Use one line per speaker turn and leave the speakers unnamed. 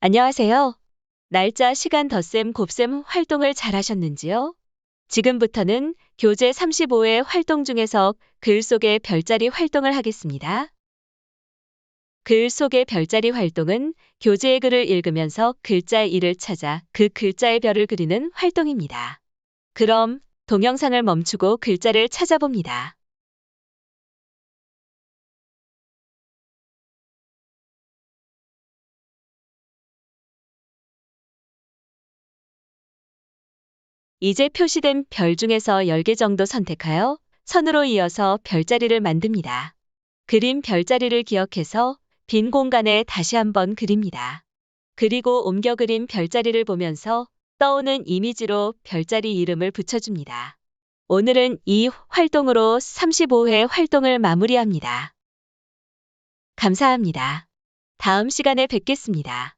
안녕하세요. 날짜, 시간, 덧셈, 곱셈 활동을 잘 하셨는지요? 지금부터는 교재 35회 활동 중에서 글 속의 별자리 활동을 하겠습니다. 글 속의 별자리 활동은 교재의 글을 읽으면서 글자의 이를 찾아 그 글자의 별을 그리는 활동입니다. 그럼 동영상을 멈추고 글자를 찾아봅니다. 이제 표시된 별 중에서 10개 정도 선택하여 선으로 이어서 별자리를 만듭니다. 그린 별자리를 기억해서 빈 공간에 다시 한번 그립니다. 그리고 옮겨 그린 별자리를 보면서 떠오는 이미지로 별자리 이름을 붙여줍니다. 오늘은 이 활동으로 35회 활동을 마무리합니다. 감사합니다. 다음 시간에 뵙겠습니다.